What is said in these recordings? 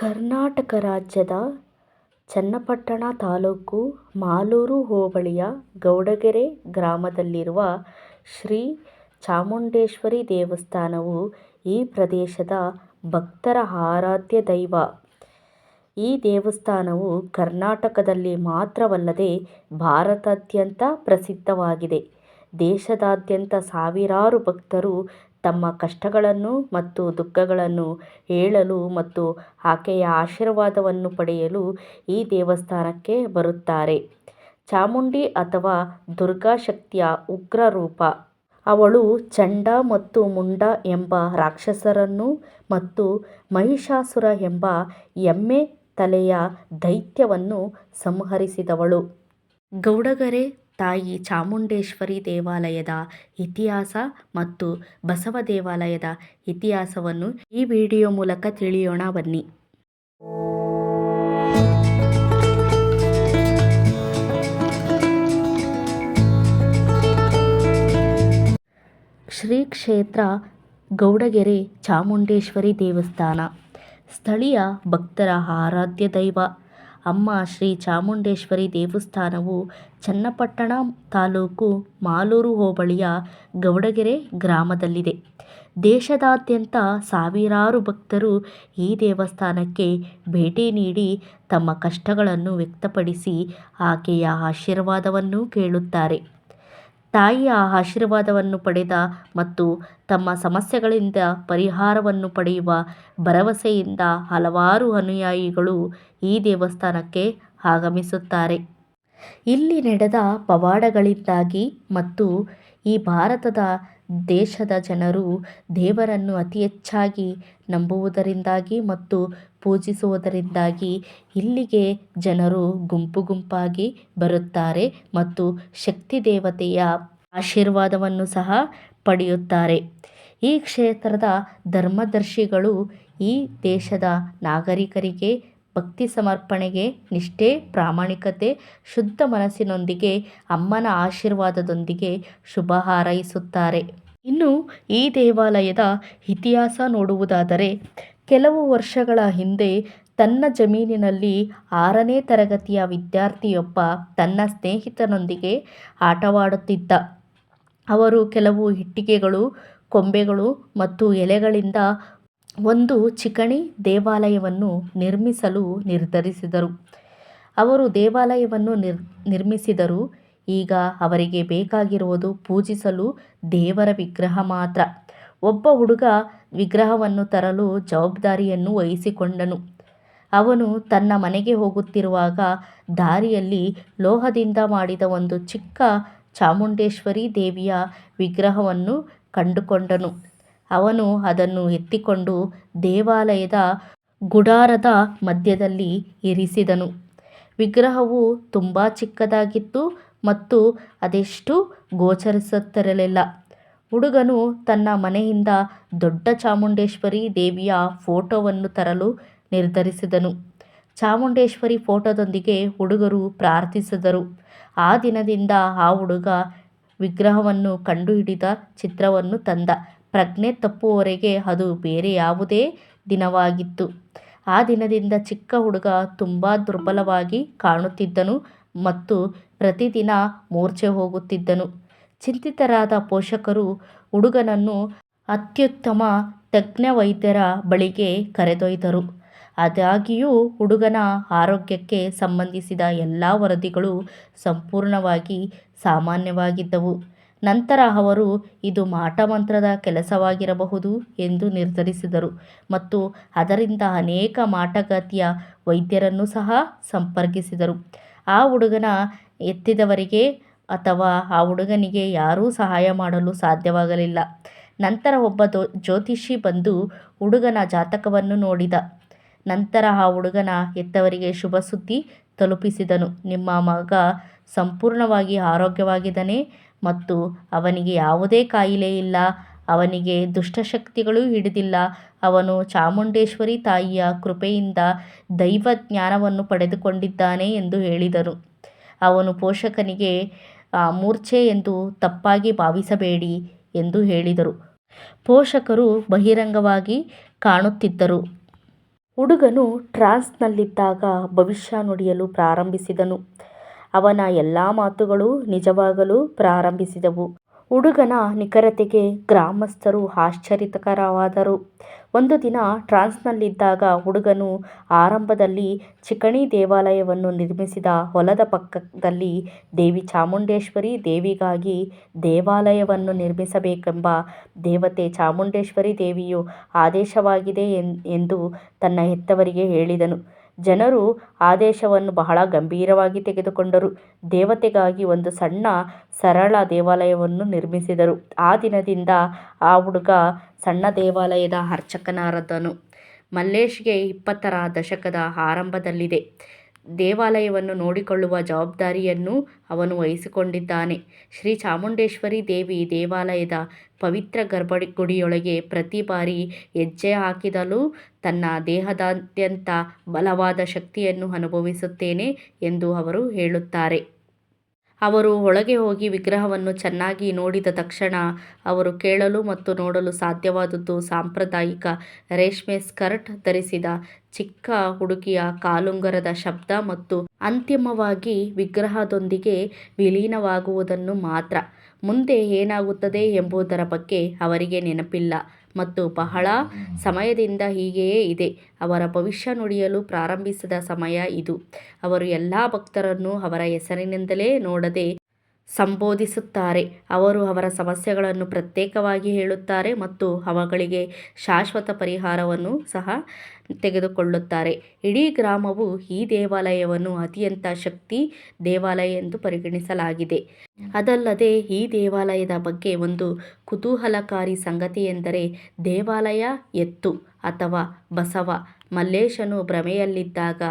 ಕರ್ನಾಟಕ ರಾಜ್ಯದ ಚನ್ನಪಟ್ಟಣ ತಾಲೂಕು ಮಾಲೂರು ಹೋಬಳಿಯ ಗೌಡಗೆರೆ ಗ್ರಾಮದಲ್ಲಿರುವ ಶ್ರೀ ಚಾಮುಂಡೇಶ್ವರಿ ದೇವಸ್ಥಾನವು ಈ ಪ್ರದೇಶದ ಭಕ್ತರ ಆರಾಧ್ಯ ದೈವ. ಈ ದೇವಸ್ಥಾನವು ಕರ್ನಾಟಕದಲ್ಲಿ ಮಾತ್ರವಲ್ಲದೆ ಭಾರತಾದ್ಯಂತ ಪ್ರಸಿದ್ಧವಾಗಿದೆ. ದೇಶದಾದ್ಯಂತ ಸಾವಿರಾರು ಭಕ್ತರು ತಮ್ಮ ಕಷ್ಟಗಳನ್ನು ಮತ್ತು ದುಃಖಗಳನ್ನು ಹೇಳಲು ಮತ್ತು ಆಕೆಯ ಆಶೀರ್ವಾದವನ್ನು ಪಡೆಯಲು ಈ ದೇವಸ್ಥಾನಕ್ಕೆ ಬರುತ್ತಾರೆ. ಚಾಮುಂಡಿ ಅಥವಾ ದುರ್ಗಾ ಶಕ್ತಿಯ ಉಗ್ರ ರೂಪ. ಅವಳು ಚಂಡ ಮತ್ತು ಮುಂಡ ಎಂಬ ರಾಕ್ಷಸರನ್ನು ಮತ್ತು ಮಹಿಷಾಸುರ ಎಂಬ ಎಮ್ಮೆ ತಲೆಯ ದೈತ್ಯವನ್ನು ಸಂಹರಿಸಿದವಳು. ಗೌಡಗೆರೆ ತಾಯಿ ಚಾಮುಂಡೇಶ್ವರಿ ದೇವಾಲಯದ ಇತಿಹಾಸ ಮತ್ತು ಬಸವ ದೇವಾಲಯದ ಇತಿಹಾಸವನ್ನು ಈ ವಿಡಿಯೋ ಮೂಲಕ ತಿಳಿಯೋಣ, ಬನ್ನಿ. ಶ್ರೀ ಕ್ಷೇತ್ರ ಗೌಡಗೆರೆ ಚಾಮುಂಡೇಶ್ವರಿ ದೇವಸ್ಥಾನ ಸ್ಥಳೀಯ ಭಕ್ತರ ಆರಾಧ್ಯ ದೈವ. ಅಮ್ಮ ಶ್ರೀ ಚಾಮುಂಡೇಶ್ವರಿ ದೇವಸ್ಥಾನವು ಚನ್ನಪಟ್ಟಣ ತಾಲೂಕು ಮಾಲೂರು ಹೋಬಳಿಯ ಗೌಡಗೆರೆ ಗ್ರಾಮದಲ್ಲಿದೆ. ದೇಶದಾದ್ಯಂತ ಸಾವಿರಾರು ಭಕ್ತರು ಈ ದೇವಸ್ಥಾನಕ್ಕೆ ಭೇಟಿ ನೀಡಿ ತಮ್ಮ ಕಷ್ಟಗಳನ್ನು ವ್ಯಕ್ತಪಡಿಸಿ ಆಕೆಯ ಆಶೀರ್ವಾದವನ್ನು ಕೇಳುತ್ತಾರೆ. ತಾಯಿಯ ಆಶೀರ್ವಾದವನ್ನು ಪಡೆದ ಮತ್ತು ತಮ್ಮ ಸಮಸ್ಯೆಗಳಿಂದ ಪರಿಹಾರವನ್ನು ಪಡೆಯುವ ಭರವಸೆಯಿಂದ ಹಲವಾರು ಅನುಯಾಯಿಗಳು ಈ ದೇವಸ್ಥಾನಕ್ಕೆ ಆಗಮಿಸುತ್ತಾರೆ. ಇಲ್ಲಿ ನಡೆದ ಪವಾಡಗಳಿಂದಾಗಿ ಮತ್ತು ಈ ಭಾರತದ ದೇಶದ ಜನರು ದೇವರನ್ನು ಅತಿ ಹೆಚ್ಚಾಗಿ ನಂಬುವುದರಿಂದಾಗಿ ಮತ್ತು ಪೂಜಿಸುವುದರಿಂದಾಗಿ ಇಲ್ಲಿಗೆ ಜನರು ಗುಂಪು ಗುಂಪಾಗಿ ಬರುತ್ತಾರೆ ಮತ್ತು ಶಕ್ತಿ ದೇವತೆಯ ಆಶೀರ್ವಾದವನ್ನು ಸಹ ಪಡೆಯುತ್ತಾರೆ. ಈ ಕ್ಷೇತ್ರದ ಧರ್ಮದರ್ಶಿಗಳು ಈ ದೇಶದ ನಾಗರಿಕರಿಗೆ ಭಕ್ತಿ ಸಮರ್ಪಣೆಗೆ ನಿಷ್ಠೆ, ಪ್ರಾಮಾಣಿಕತೆ, ಶುದ್ಧ ಮನಸ್ಸಿನೊಂದಿಗೆ ಅಮ್ಮನ ಆಶೀರ್ವಾದದೊಂದಿಗೆ ಶುಭ ಹಾರೈಸುತ್ತಾರೆ. ಇನ್ನು ಈ ದೇವಾಲಯದ ಇತಿಹಾಸ ನೋಡುವುದಾದರೆ, ಕೆಲವು ವರ್ಷಗಳ ಹಿಂದೆ ತನ್ನ ಜಮೀನಿನಲ್ಲಿ ಆರನೇ ತರಗತಿಯ ವಿದ್ಯಾರ್ಥಿಯೊಬ್ಬ ತನ್ನ ಸ್ನೇಹಿತನೊಂದಿಗೆ ಆಟವಾಡುತ್ತಿದ್ದ. ಅವರು ಕೆಲವು ಇಟ್ಟಿಗೆಗಳು ಕೊಂಬೆಗಳು ಮತ್ತು ಎಲೆಗಳಿಂದ ಒಂದು ಚಿಕಣಿ ದೇವಾಲಯವನ್ನು ನಿರ್ಮಿಸಲು ನಿರ್ಧರಿಸಿದರು. ಅವರು ದೇವಾಲಯವನ್ನು ನಿರ್, ನಿರ್ಮಿಸಿದರು ಈಗ ಅವರಿಗೆ ಬೇಕಾಗಿರುವುದು ಪೂಜಿಸಲು ದೇವರ ವಿಗ್ರಹ ಮಾತ್ರ. ಒಬ್ಬ ಹುಡುಗ ವಿಗ್ರಹವನ್ನು ತರಲು ಜವಾಬ್ದಾರಿಯನ್ನು ವಹಿಸಿಕೊಂಡನು. ಅವನು ತನ್ನ ಮನೆಗೆ ಹೋಗುತ್ತಿರುವಾಗ ದಾರಿಯಲ್ಲಿ ಲೋಹದಿಂದ ಮಾಡಿದ ಒಂದು ಚಿಕ್ಕ ಚಾಮುಂಡೇಶ್ವರಿ ದೇವಿಯ ವಿಗ್ರಹವನ್ನು ಕಂಡುಕೊಂಡನು. ಅವನು ಅದನ್ನು ಎತ್ತಿಕೊಂಡು ದೇವಾಲಯದ ಗುಡಾರದ ಮಧ್ಯದಲ್ಲಿ ಇರಿಸಿದನು. ವಿಗ್ರಹವು ತುಂಬ ಚಿಕ್ಕದಾಗಿತ್ತು ಮತ್ತು ಅದೆಷ್ಟು ಗೋಚರಿಸುತ್ತಿರಲಿಲ್ಲ. ಹುಡುಗನು ತನ್ನ ಮನೆಯಿಂದ ದೊಡ್ಡ ಚಾಮುಂಡೇಶ್ವರಿ ದೇವಿಯ ಫೋಟೋವನ್ನು ತರಲು ನಿರ್ಧರಿಸಿದನು. ಚಾಮುಂಡೇಶ್ವರಿ ಫೋಟೋದೊಂದಿಗೆ ಹುಡುಗರು ಪ್ರಾರ್ಥಿಸಿದರು. ಆ ದಿನದಿಂದ ಆ ಹುಡುಗ ವಿಗ್ರಹವನ್ನು ಕಂಡುಹಿಡಿದ ಚಿತ್ರವನ್ನು ತಂದ. ಪ್ರಜ್ಞೆ ತಪ್ಪುವವರೆಗೆ ಅದು ಬೇರೆ ಯಾವುದೇ ದಿನವಾಗಿತ್ತು. ಆ ದಿನದಿಂದ ಚಿಕ್ಕ ಹುಡುಗ ತುಂಬ ದುರ್ಬಲವಾಗಿ ಕಾಣುತ್ತಿದ್ದನು ಮತ್ತು ಪ್ರತಿದಿನ ಮೂರ್ಛೆ ಹೋಗುತ್ತಿದ್ದನು. ಚಿಂತಿತರಾದ ಪೋಷಕರು ಹುಡುಗನನ್ನು ಅತ್ಯುತ್ತಮ ತಜ್ಞ ವೈದ್ಯರ ಬಳಿಗೆ ಕರೆದೊಯ್ದರು. ಆದಾಗಿಯೂ ಹುಡುಗನ ಆರೋಗ್ಯಕ್ಕೆ ಸಂಬಂಧಿಸಿದ ಎಲ್ಲ ವರದಿಗಳು ಸಂಪೂರ್ಣವಾಗಿ ಸಾಮಾನ್ಯವಾಗಿದ್ದವು. ನಂತರ ಅವರು, ಇದು ಮಾಟಮಂತ್ರದ ಕೆಲಸವಾಗಿರಬಹುದು ಎಂದು ನಿರ್ಧರಿಸಿದರು ಮತ್ತು ಅದರಿಂದ ಅನೇಕ ಮಾಟಗಾತಿಯ ವೈದ್ಯರನ್ನು ಸಹ ಸಂಪರ್ಕಿಸಿದರು. ಆ ಹುಡುಗನ ಎತ್ತಿದವರಿಗೆ ಅಥವಾ ಆ ಹುಡುಗನಿಗೆ ಯಾರೂ ಸಹಾಯ ಮಾಡಲು ಸಾಧ್ಯವಾಗಲಿಲ್ಲ. ನಂತರ ಒಬ್ಬ ಜ್ಯೋತಿಷಿ ಬಂದು ಹುಡುಗನ ಜಾತಕವನ್ನು ನೋಡಿದ. ನಂತರ ಆ ಹುಡುಗನ ಹೆತ್ತವರಿಗೆ ಶುಭ ಸುದ್ದಿ ತಲುಪಿಸಿದನು ನಿಮ್ಮ ಮಗ ಸಂಪೂರ್ಣವಾಗಿ ಆರೋಗ್ಯವಾಗಿದ್ದಾನೆ ಮತ್ತು ಅವನಿಗೆ ಯಾವುದೇ ಕಾಯಿಲೆ ಇಲ್ಲ, ಅವನಿಗೆ ದುಷ್ಟಶಕ್ತಿಗಳು ಹಿಡಿದಿಲ್ಲ ಅವನು ಚಾಮುಂಡೇಶ್ವರಿ ತಾಯಿಯ ಕೃಪೆಯಿಂದ ದೈವ ಜ್ಞಾನವನ್ನು ಪಡೆದುಕೊಂಡಿದ್ದಾನೆ ಎಂದು ಹೇಳಿದರು. ಅವನು ಪೋಷಕನಿಗೆ ಮೂರ್ಛೆ ಎಂದು ತಪ್ಪಾಗಿ ಭಾವಿಸಬೇಡಿ ಎಂದು ಹೇಳಿದರು. ಪೋಷಕರು ಬಹಿರಂಗವಾಗಿ ಕಾಣುತ್ತಿದ್ದರು. ಹುಡುಗನು ಟ್ರಾನ್ಸ್ನಲ್ಲಿದ್ದಾಗ ಭವಿಷ್ಯ ನುಡಿಯಲು ಪ್ರಾರಂಭಿಸಿದನು. ಅವನ ಎಲ್ಲ ಮಾತುಗಳು ನಿಜವಾಗಲು ಪ್ರಾರಂಭಿಸಿದವು. ಹುಡುಗನ ನಿಖರತೆಗೆ ಗ್ರಾಮಸ್ಥರು ಆಶ್ಚರ್ಯಕರವಾದರು ಒಂದು ದಿನ ಟ್ರಾನ್ಸ್ನಲ್ಲಿದ್ದಾಗ ಹುಡುಗನು ಆರಂಭದಲ್ಲಿ ಚಿಕಣಿ ದೇವಾಲಯವನ್ನು ನಿರ್ಮಿಸಿದ ಹೊಲದ ಪಕ್ಕದಲ್ಲಿ ದೇವಿ ಚಾಮುಂಡೇಶ್ವರಿ ದೇವಿಗಾಗಿ ದೇವಾಲಯವನ್ನು ನಿರ್ಮಿಸಬೇಕೆಂಬ ದೇವತೆ ಚಾಮುಂಡೇಶ್ವರಿ ದೇವಿಯ ಆದೇಶವಾಗಿದೆ ಎಂದು ತನ್ನ ಹೆತ್ತವರಿಗೆ ಹೇಳಿದನು. ಜನರು ಆದೇಶವನ್ನು ಬಹಳ ಗಂಭೀರವಾಗಿ ತೆಗೆದುಕೊಂಡರು. ದೇವತೆಗಾಗಿ ಒಂದು ಸಣ್ಣ, ಸರಳ ದೇವಾಲಯವನ್ನು ನಿರ್ಮಿಸಿದರು. ಆ ದಿನದಿಂದ ಆ ಹುಡುಗ ಸಣ್ಣ ದೇವಾಲಯದ ಅರ್ಚಕನಾರದನು ಮಲ್ಲೇಶ್ಗೆ ಇಪ್ಪತ್ತರ ದಶಕದ ಆರಂಭದಲ್ಲಿದ್ದ ದೇವಾಲಯವನ್ನು ನೋಡಿಕೊಳ್ಳುವ ಜವಾಬ್ದಾರಿಯನ್ನು ಅವನು ವಹಿಸಿಕೊಂಡಿದ್ದಾನೆ. ಶ್ರೀ ಚಾಮುಂಡೇಶ್ವರಿ ದೇವಿ ದೇವಾಲಯದ ಪವಿತ್ರ ಗರ್ಭಗುಡಿಯೊಳಗೆ ಪ್ರತಿ ಬಾರಿ ಹೆಜ್ಜೆ ಹಾಕಿದಲೂ ತನ್ನ ದೇಹದಾದ್ಯಂತ ಬಲವಾದ ಶಕ್ತಿಯನ್ನು ಅನುಭವಿಸುತ್ತೇನೆ ಎಂದು ಅವರು ಹೇಳುತ್ತಾರೆ. ಅವರು ಒಳಗೆ ಹೋಗಿ ವಿಗ್ರಹವನ್ನು ಚೆನ್ನಾಗಿ ನೋಡಿದ ತಕ್ಷಣ ಅವರು ಕೇಳಲು ಮತ್ತು ನೋಡಲು ಸಾಧ್ಯವಾದದ್ದು ಸಾಂಪ್ರದಾಯಿಕ ರೇಷ್ಮೆ ಸ್ಕರ್ಟ್ ಧರಿಸಿದ ಚಿಕ್ಕ ಹುಡುಗಿಯ ಕಾಲುಂಗರದ ಶಬ್ದ ಮತ್ತು ಅಂತಿಮವಾಗಿ ವಿಗ್ರಹದೊಂದಿಗೆ ವಿಲೀನವಾಗುವುದನ್ನು ಮಾತ್ರ. ಮುಂದೆ ಏನಾಗುತ್ತದೆ ಎಂಬುದರ ಬಗ್ಗೆ ಅವರಿಗೆ ನೆನಪಿಲ್ಲ ಮತ್ತು ಬಹಳ ಸಮಯದಿಂದ ಹೀಗೆಯೇ ಇದೆ. ಅವರ ಭವಿಷ್ಯ ನುಡಿಯಲು ಪ್ರಾರಂಭಿಸಿದ ಸಮಯ ಇದು. ಅವರು ಎಲ್ಲಾ ಭಕ್ತರನ್ನು ಅವರ ಹೆಸರಿನಿಂದಲೇ ನೋಡದೆ ಸಂಬೋಧಿಸುತ್ತಾರೆ. ಅವರು ಅವರ ಸಮಸ್ಯೆಗಳನ್ನು ಪ್ರತ್ಯೇಕವಾಗಿ ಹೇಳುತ್ತಾರೆ ಮತ್ತು ಅವುಗಳಿಗೆ ಶಾಶ್ವತ ಪರಿಹಾರವನ್ನು ಸಹ ತೆಗೆದುಕೊಳ್ಳುತ್ತಾರೆ. ಇಡೀ ಗ್ರಾಮವು ಈ ದೇವಾಲಯವನ್ನು ಅತ್ಯಂತ ಶಕ್ತಿ ದೇವಾಲಯ ಎಂದು ಪರಿಗಣಿಸಲಾಗಿದೆ. ಅದಲ್ಲದೆ ಈ ದೇವಾಲಯದ ಬಗ್ಗೆ ಒಂದು ಕುತೂಹಲಕಾರಿ ಸಂಗತಿಯೆಂದರೆ ದೇವಾಲಯ ಎತ್ತು ಅಥವಾ ಬಸವ ಮಲ್ಲೇಶನು ಭ್ರಮೆಯಲ್ಲಿದ್ದಾಗ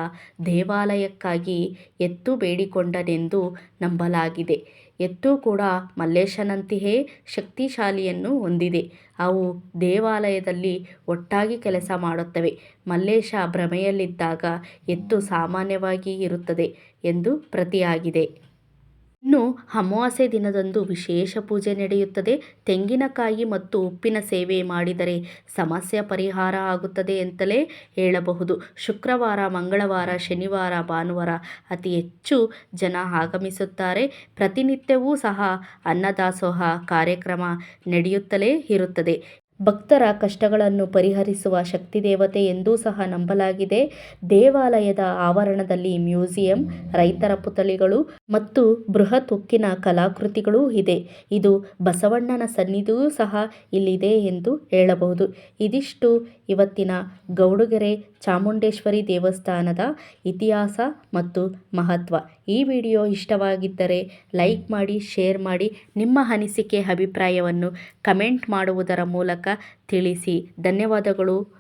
ದೇವಾಲಯಕ್ಕಾಗಿ ಎತ್ತು ಬೇಡಿಕೊಂಡನೆಂದು ನಂಬಲಾಗಿದೆ. ಎತ್ತು ಕೂಡ ಮಲ್ಲೇಶನಂತೆಯೇ ಶಕ್ತಿಶಾಲಿಯನ್ನು ಹೊಂದಿದೆ. ಅವು ದೇವಾಲಯದಲ್ಲಿ ಒಟ್ಟಾಗಿ ಕೆಲಸ ಮಾಡುತ್ತವೆ. ಮಲ್ಲೇಶ ಭ್ರಮೆಯಲ್ಲಿದ್ದಾಗ ಎತ್ತು ಸಾಮಾನ್ಯವಾಗಿ ಇರುತ್ತದೆ ಎಂದು ಪ್ರತೀತಿಯಾಗಿದೆ. ಇನ್ನು ಅಮಾವಾಸ್ಯೆ ದಿನದಂದು ವಿಶೇಷ ಪೂಜೆ ನಡೆಯುತ್ತದೆ. ತೆಂಗಿನಕಾಯಿ ಮತ್ತು ಉಪ್ಪಿನ ಸೇವೆ ಮಾಡಿದರೆ ಸಮಸ್ಯೆ ಪರಿಹಾರ ಆಗುತ್ತದೆ ಅಂತಲೇ ಹೇಳಬಹುದು. ಶುಕ್ರವಾರ, ಮಂಗಳವಾರ, ಶನಿವಾರ, ಭಾನುವಾರ ಅತಿ ಹೆಚ್ಚು ಜನ ಆಗಮಿಸುತ್ತಾರೆ. ಪ್ರತಿನಿತ್ಯವೂ ಸಹ ಅನ್ನದಾಸೋಹ ಕಾರ್ಯಕ್ರಮ ನಡೆಯುತ್ತಲೇ ಇರುತ್ತದೆ. ಭಕ್ತರ ಕಷ್ಟಗಳನ್ನು ಪರಿಹರಿಸುವ ಶಕ್ತಿದೇವತೆ ಎಂದೂ ಸಹ ನಂಬಲಾಗಿದೆ. ದೇವಾಲಯದ ಆವರಣದಲ್ಲಿ ಮ್ಯೂಸಿಯಂ, ರೈತರ ಪುತಳಿಗಳು ಮತ್ತು ಬೃಹತ್ ಉಕ್ಕಿನ ಕಲಾಕೃತಿಗಳೂ ಇದೆ. ಇದು ಬಸವಣ್ಣನ ಸನ್ನಿಧಿಯೂ ಸಹ ಇಲ್ಲಿದೆ ಎಂದು ಹೇಳಬಹುದು. ಇದಿಷ್ಟು ಇವತ್ತಿನ ಗೌಡಗೆರೆ ಚಾಮುಂಡೇಶ್ವರಿ ದೇವಸ್ಥಾನದ ಇತಿಹಾಸ ಮತ್ತು ಮಹತ್ವ. ಈ ವಿಡಿಯೋ ಇಷ್ಟವಾಗಿದ್ದರೆ ಲೈಕ್ ಮಾಡಿ, ಶೇರ್ ಮಾಡಿ, ನಿಮ್ಮ ಅನಿಸಿಕೆ, ಅಭಿಪ್ರಾಯವನ್ನು ಕಮೆಂಟ್ ಮಾಡುವುದರ ಮೂಲಕ ತಿಳಿಸಿ. ಧನ್ಯವಾದಗಳು.